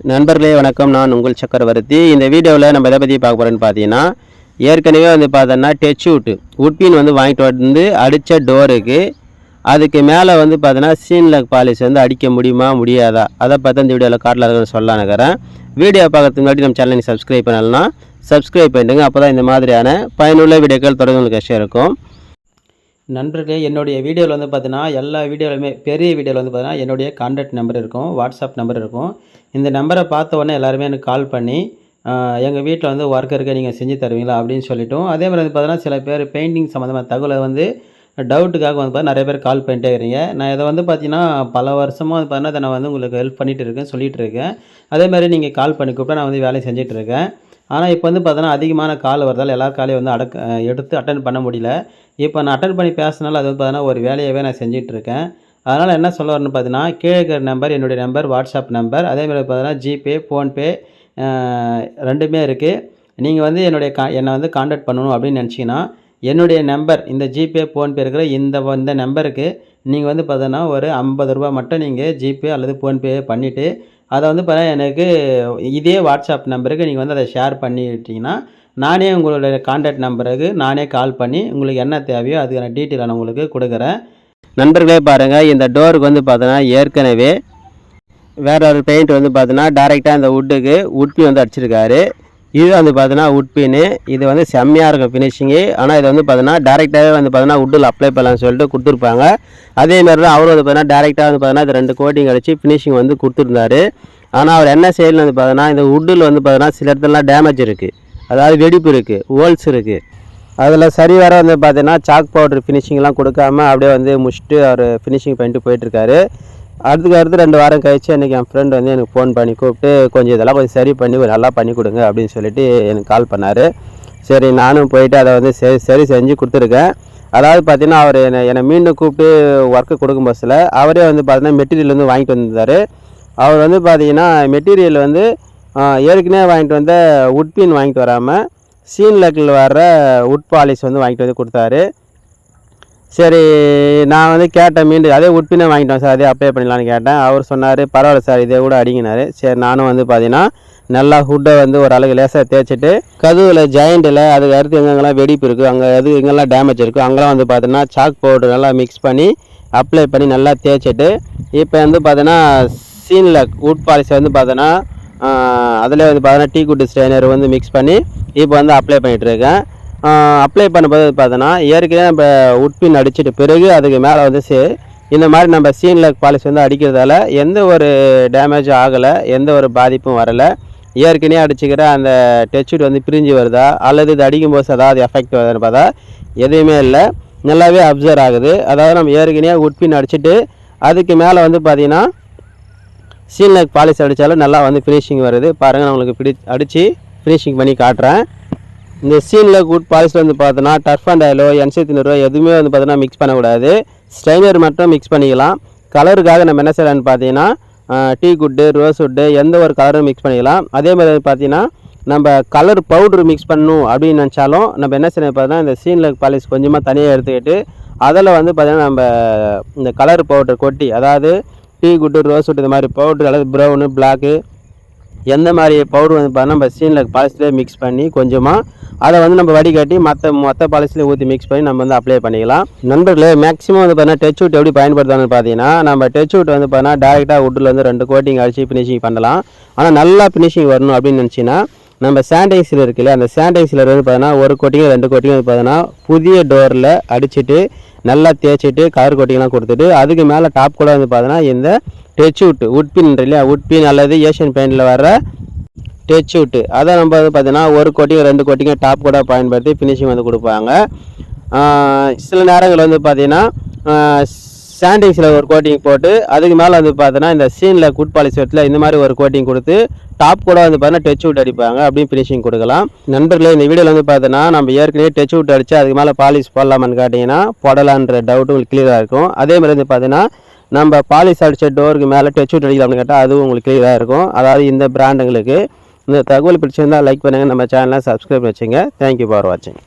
நண்பர்களே வணக்கம். நான் உங்கள் சக்கரவர்த்தி. இந்த வீடியோவில் நம்ம எதை பற்றி பார்க்க போகிறோன்னு பார்த்தீங்கன்னா ஏற்கனவே வந்து பார்த்தோன்னா டச் வுட் உட்பின் வந்து வாங்கிட்டு வந்து அடித்த டோருக்கு அதுக்கு மேலே வந்து பார்த்தோன்னா சீன்லக் பாலிஷ் வந்து அடிக்க முடியுமா முடியாதா? அதை பார்த்து இந்த வீடியோவில் காட்டில் இருக்குன்னு சொல்லலாம் நினைக்கிறேன். வீடியோ பார்க்கறதுக்கு முன்னாடி நம்ம சேனலை சப்ஸ்கிரைப் பண்ணலாம் சப்ஸ்கிரைப் பண்ணிட்டுங்க அப்போ தான் இந்த மாதிரியான பயனுள்ள வீடியோக்கள் தொடர்ந்து உங்களுக்கு கஷ்டம் இருக்கும். நண்பர்களே என்னுடைய வீடியோவில் வந்து பார்த்தீங்கன்னா எல்லா வீடியோலையுமே பெரிய வீடியோவில் வந்து பார்த்தீங்கன்னா என்னுடைய கான்டாக்ட் நம்பர் இருக்கும் வாட்ஸ்அப் நம்பர் இருக்கும். இந்த நம்பரை பார்த்த உடனே எல்லாருமே எனக்கு கால் பண்ணி எங்கள் வீட்டில் வந்து ஒர்க் இருக்க நீங்கள் செஞ்சு தருவீங்களா? அப்படின்னு சொல்லிட்டோம். அதே மாதிரி வந்து பார்த்தீங்கன்னா சில பேர் பெயிண்டிங் சம்மந்தமான தகவலை வந்து டவுட்டுக்காக வந்து பார்த்தா நிறைய பேர் கால் பண்ணிட்டே இருக்கிறீங்க நான் இதை வந்து பார்த்தீங்கன்னா பல வருஷமாக வந்து பார்த்தீங்கன்னா இதை நான் வந்து உங்களுக்கு ஹெல்ப் பண்ணிகிட்டு இருக்கேன் சொல்லிகிட்டு இருக்கேன். அதே மாதிரி நீங்கள் கால் பண்ணி கூப்பிட்டா நான் வந்து வேலையை செஞ்சுட்டு இருக்கேன். ஆனால் இப்போ வந்து பார்த்தோன்னா அதிகமான கால் வரதால் எல்லார் காலையும் வந்து அடக்க எடுத்து அட்டன் பண்ண முடியல. இப்போ நான் அட்டன் பண்ணி பேசினால அது வந்து பார்த்தோன்னா ஒரு வேலையாகவே நான் செஞ்சிட்ருக்கேன். அதனால் என்ன சொல்ல வரேன்னு பார்த்தீங்கன்னா கீழே இருக்கிற நம்பர் என்னுடைய நம்பர் வாட்ஸ்அப் நம்பர் அதே மாதிரி பார்த்தீங்கன்னா ஜிபே ஃபோன்பே ரெண்டுமே இருக்குது நீங்கள் வந்து என்னுடைய கா என்னை வந்து காண்டாக்ட் பண்ணணும் அப்படின்னு நினச்சிங்கன்னா என்னுடைய நம்பர் இந்த ஜிபே ஃபோன்பே இருக்கிற இந்த இந்த நம்பருக்கு நீங்கள் வந்து பார்த்தோன்னா ஒரு ஐம்பது ரூபா மட்டும் நீங்கள் ஜிபே அல்லது ஃபோன்பே பண்ணிவிட்டு அதை வந்து பார்த்தா எனக்கு இதே வாட்ஸ்அப் நம்பருக்கு நீங்கள் வந்து அதை ஷேர் பண்ணிட்டீங்கன்னா நானே உங்களுடைய காண்டாக்ட் நம்பருக்கு நானே கால் பண்ணி உங்களுக்கு என்ன தேவையோ அதுக்கான டீட்டெயில் நான் உங்களுக்கு கொடுக்குறேன். நண்பர்களே பாருங்கள் இந்த டோருக்கு வந்து பார்த்தோன்னா ஏற்கனவே வேற ஒரு பெயிண்ட் வந்து பார்த்தோன்னா டேரெக்டாக இந்த வுட்டுக்கு உட்பி வந்து அடிச்சிருக்காரு. இது வந்து பார்த்தோன்னா உட்பின்னு இது வந்து செம்மையாக இருக்கும் ஃபினிஷிங்கு ஆனால் இது வந்து பார்த்தீங்கன்னா டேரெக்டாகவே வந்து பார்த்தீங்கன்னா உட்டில் அப்ளை பண்ணலாம்னு சொல்லிட்டு கொடுத்துருப்பாங்க. அதே மாதிரி தான் அவரும் வந்து பார்த்தீங்கன்னா டேரெக்டாக வந்து பார்த்தோன்னா இது ரெண்டு கோட்டிங் கழிச்சு ஃபினிஷிங் வந்து கொடுத்துருந்தாரு. ஆனால் அவர் என்ன செய்யலன்னு வந்து பார்த்தீங்கன்னா இந்த உட்டில் வந்து பார்த்தீங்கன்னா சில இடத்துலலாம் டேமேஜ் இருக்குது அதாவது வெடிப்பு இருக்குது ஹோல்ஸ் இருக்குது அதில் சரி வர வந்து பார்த்தீங்கன்னா சாக் பவுடர் ஃபினிஷிங்லாம் கொடுக்காம அப்படியே வந்து முடிச்சுட்டு அவர் ஃபினிஷிங் பண்ணிட்டு போயிட்டுருக்காரு அடுத்துக்கு அடுத்து ரெண்டு வாரம் கழிச்சு அன்றைக்கி என் ஃப்ரெண்ட் வந்து எனக்கு ஃபோன் பண்ணி கூப்பிட்டு கொஞ்சம் இதெல்லாம் கொஞ்சம் சரி பண்ணி கொஞ்சம் நல்லா பண்ணி கொடுங்க அப்படின்னு சொல்லிட்டு எனக்கு கால் பண்ணார். சரி நானும் போயிட்டு அதை வந்து சரி சரி செஞ்சு கொடுத்துருக்கேன். அதாவது பார்த்தீங்கன்னா அவர் என்னை என்னை மீண்டும் கூப்பிட்டு ஒர்க்கு கொடுக்கும் பஸ்ஸில் அவரே வந்து பார்த்தீங்கன்னா மெட்டீரியல் வந்து வாங்கிட்டு வந்திருந்தார் அவர் வந்து பார்த்தீங்கன்னா மெட்டீரியல் வந்து ஏற்கனவே வாங்கிட்டு வந்த உட்பின் வாங்கிட்டு வராமல் சீன் லக்கில் வர்ற உட் பாலிஷ் வந்து வாங்கிட்டு வந்து கொடுத்தாரு. சரி நான் வந்து கேட்டேன் மீண்டும் அதே உட்பினே வாங்கிட்டோம் சார் அதே அப்ளை பண்ணிடலான்னு கேட்டேன். அவர் சொன்னார் பரவாயில்ல சார் இதே கூட அடிங்கினாரு. சரி நானும் வந்து பார்த்தீங்கன்னா நல்லா ஹுட்டை வந்து ஒரு லேசாக தேய்ச்சிட்டு கதுவில் ஜாயிண்டில் அதுக்கு அடுத்து எங்கெங்கெல்லாம் வெடிப்பு இருக்குது அங்கே எது எங்கெல்லாம் டேமேஜ் இருக்குது அங்கெல்லாம் வந்து பார்த்தீங்கன்னா சாக் பவுடர் நல்லா மிக்ஸ் பண்ணி அப்ளை பண்ணி நல்லா தேய்ச்சிட்டு இப்போ வந்து பார்த்தீங்கன்னா சீனில் உட் பாலிசி வந்து பார்த்தோன்னா அதில் வந்து பார்த்தீங்கன்னா டீ குட்டு ஸ்ட்ரைனர் வந்து மிக்ஸ் பண்ணி இப்போ வந்து அப்ளை பண்ணிகிட்ருக்கேன் அப்ளை பண்ணும்போது பார்த்தோன்னா ஏற்கனவே நம்ம உட்பின் அடிச்சிட்டு பிறகு அதுக்கு மேலே வந்து சே இந்த மாதிரி நம்ம சீனில் பாலிஷ் வந்து அடிக்கிறதால எந்த ஒரு டேமேஜும் ஆகலை எந்த ஒரு பாதிப்பும் வரலை. ஏற்கனவே அடிச்சுக்கிற அந்த டெச்சுட் வந்து பிரிஞ்சு வருதா அல்லது இது அடிக்கும்போது ஏதாவது எஃபெக்ட் வருதுன்னு பார்த்தா எதுவுமே இல்லை. நல்லாவே அப்சர்வ் ஆகுது. அதாவது நம்ம ஏற்கனவே உட்பின் அடிச்சிட்டு அதுக்கு மேலே வந்து பார்த்தீங்கன்னா சீல்நெக் பாலிஷ் அடித்தாலும் நல்லா வந்து ஃபினிஷிங் வருது. பாருங்கள் நான் உங்களுக்கு பிடி அடித்து ஃபினிஷிங் பண்ணி காட்டுறேன். இந்த சீனில் குட் பாலிஷில் வந்து பார்த்தோன்னா டர்ஃப் அண்ட் ஆயிலோ என்சி திணறோ எதுவுமே வந்து பார்த்தோன்னா மிக்ஸ் பண்ணக்கூடாது. ஸ்ட்ரைனர் மட்டும் மிக்ஸ் பண்ணிக்கலாம். கலருக்காக நம்ம என்ன செய்யலாம்னு பார்த்தீங்கன்னா டீ குட்டு ரோஸ் உட்டு எந்த ஒரு கலரும் மிக்ஸ் பண்ணிக்கலாம். அதே மாதிரி பார்த்தீங்கன்னா நம்ம கலர் பவுடர் மிக்ஸ் பண்ணணும் அப்படின்னு நினச்சாலும் நம்ம என்ன செய்யணும் பார்த்தீங்கன்னா இந்த சீனில் பாலிஷ் கொஞ்சமாக தனியாக எடுத்துக்கிட்டு அதில் வந்து பார்த்தீங்கன்னா நம்ம இந்த கலர் பவுடர் கொட்டி அதாவது டீ குட்டு ரோஸ் உட்டு இந்த மாதிரி பவுடர் அல்லது ப்ரௌனு பிளாக்கு எந்த மாதிரி பவுடர் வந்து பார்த்தா நம்ம சீனில் பாலிஷ்லேயே மிக்ஸ் பண்ணி கொஞ்சமாக அதை வந்து நம்ம வடிகட்டி மற்ற மொத்த பாலிசியில் ஊற்றி மிக்ஸ் பண்ணி நம்ம வந்து அப்ளை பண்ணிக்கலாம். நண்பர்களே மேக்ஸிமம் வந்து பார்த்தீங்கன்னா டச் வுட் எப்படி பயன்படுத்தணும்னு பார்த்தீங்கன்னா நம்ம டச் வுட் வந்து பார்த்தீங்கன்னா டேரெக்டாக வுட்டில் வந்து ரெண்டு கோட்டிங் அடிச்சு ஃபினிஷிங் பண்ணலாம். ஆனால் நல்லா ஃபினிஷிங் வரணும் அப்படின்னு நினச்சின்னா நம்ம சானிடைசர் இருக்குல்ல அந்த சானிடைசர் வந்து பார்த்தீங்கன்னா ஒரு கோட்டிங்கும் ரெண்டு கோட்டிங்கும் வந்து பார்த்தீங்கன்னா புதிய டோரில் அடிச்சுட்டு நல்லா தேய்ச்சிட்டு கவர் கோட்டிங்லாம் கொடுத்துட்டு அதுக்கு மேலே டாப் கூட வந்து பார்த்தீங்கன்னா இந்த டச் வுட் உட்பின் இல்லையா உட்பின் அல்லது ஏஷியன் பெயிண்டில் வர டச் அவுட்டு அதை நம்ம வந்து பார்த்தீங்கன்னா ஒரு கோட்டிங் ரெண்டு கோட்டிங்க டாப் கூட பயன்படுத்தி ஃபினிஷிங் வந்து கொடுப்பாங்க. சில நேரங்கள் வந்து பார்த்தீங்கன்னா சாண்டிங்ஸில் ஒரு கோட்டிங் போட்டு அதுக்கு மேலே வந்து பார்த்தீங்கன்னா இந்த சீனில் குட் பாலிஷ் வெட்டில் இந்த மாதிரி ஒரு கோட்டிங் கொடுத்து டாப் கூட வந்து பார்த்தீங்கன்னா டச் அவுட் அடிப்பாங்க. அப்படின்னு ஃபினிஷிங் கொடுக்கலாம். நண்பர்களே இந்த வீடியோவில் வந்து பார்த்தீங்கன்னா நம்ம ஏற்கனவே டச் அவுட் அடித்து அதுக்கு மேலே பாலிஷ் போடலாமான்னு கேட்டிங்கன்னா போடலான்ற டவுட்டு உங்களுக்கு கிளியராக இருக்கும். அதே மாதிரி வந்து பார்த்தீங்கன்னா நம்ம பாலிஷ் அடித்த டோருக்கு மேலே டச் அவுட் அடிக்கலாம்னு கேட்டால் அதுவும் உங்களுக்கு கிளியராக இருக்கும். அதாவது இந்த பிராண்டுங்களுக்கு இந்த தகவல் பிடிச்சிருந்தால் லைக் பண்ணுங்கள் நம்ம சேனலை சப்ஸ்கிரைப் வச்சுங்க. தேங்க்யூ ஃபார் வாட்சிங்